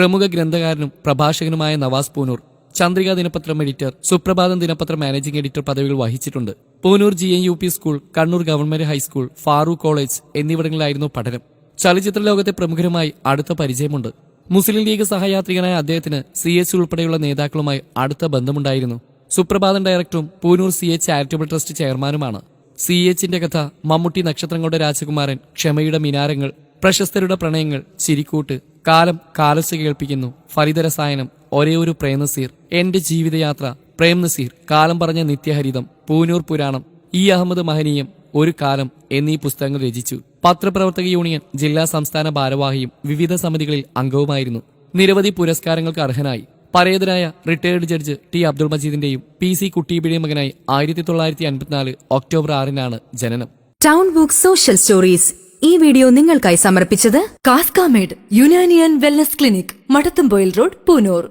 പ്രമുഖ ഗ്രന്ഥകാരനും പ്രഭാഷകനുമായ നവാസ് പൂനൂർ ചന്ദ്രിക ദിനപത്രം എഡിറ്റർ സുപ്രഭാതം ദിനപത്രം മാനേജിംഗ് എഡിറ്റർ പദവികൾ വഹിച്ചിട്ടുണ്ട്. Poonoor G N U P school Kannur government high school Farook college എന്നിവിടങ്ങളിലായിരുന്നു പഠനം. ചലച്ചിത്ര ലോകത്തെ പ്രമുഖരുമായി അടുത്ത പരിചയമുണ്ട്. മുസ്ലിം ലീഗ് സഹയാത്രികനായ അദ്ദേഹത്തിന് സി എച്ച് ഉൾപ്പെടെയുള്ള നേതാക്കളുമായി അടുത്ത ബന്ധമുണ്ടായിരുന്നു. സുപ്രഭാതം ഡയറക്ടറും Poonoor C H charitable trust ചെയർമാനുമാണ്. C എച്ചിന്റെ കഥ മമ്മൂട്ടി നക്ഷത്രങ്ങളുടെ രാജകുമാരൻ ക്ഷമയുടെ മിനാരങ്ങൾ പ്രശസ്തരുടെ പ്രണയങ്ങൾ ചിരിക്കൂട്ട് കാലം കാലസ് കേൾപ്പിക്കുന്നു. ഫലിതരസായനം ഒരേ ഒരു പ്രേംനസീർ. എന്റെ ജീവിതയാത്ര പ്രേംനസീർ കാലം പറഞ്ഞ നിത്യഹരിതം പൂനൂർ പുരാണം ഇ അഹമ്മദ് മഹനീയം ഒരു കാലം എന്നീ പുസ്തകങ്ങൾ രചിച്ചു. പത്രപ്രവർത്തക യൂണിയൻ ജില്ലാ സംസ്ഥാന ഭാരവാഹിയും വിവിധ സമിതികളിൽ അംഗവുമായിരുന്നു. നിരവധി പുരസ്കാരങ്ങൾക്ക് അർഹനായി. പരേതനായ റിട്ടയർഡ് ജഡ്ജ് ടി അബ്ദുൾ മജീദിന്റെയും പി സി കുട്ടിയുടെയും മകനായി ആയിരത്തി തൊള്ളായിരത്തി അൻപത്തിനാല് ഒക്ടോബർ ആറിനാണ് ജനനം. ടൗൺ ബുക്ക് സോഷ്യൽ സ്റ്റോറീസ് ഈ വീഡിയോ നിങ്ങൾക്കായി സമർപ്പിച്ചത് കാസ്കാമേഡ് യുനാനിയൻ വെൽനസ് ക്ലിനിക് മടത്തുംബോയിൽ റോഡ് പൂനൂർ.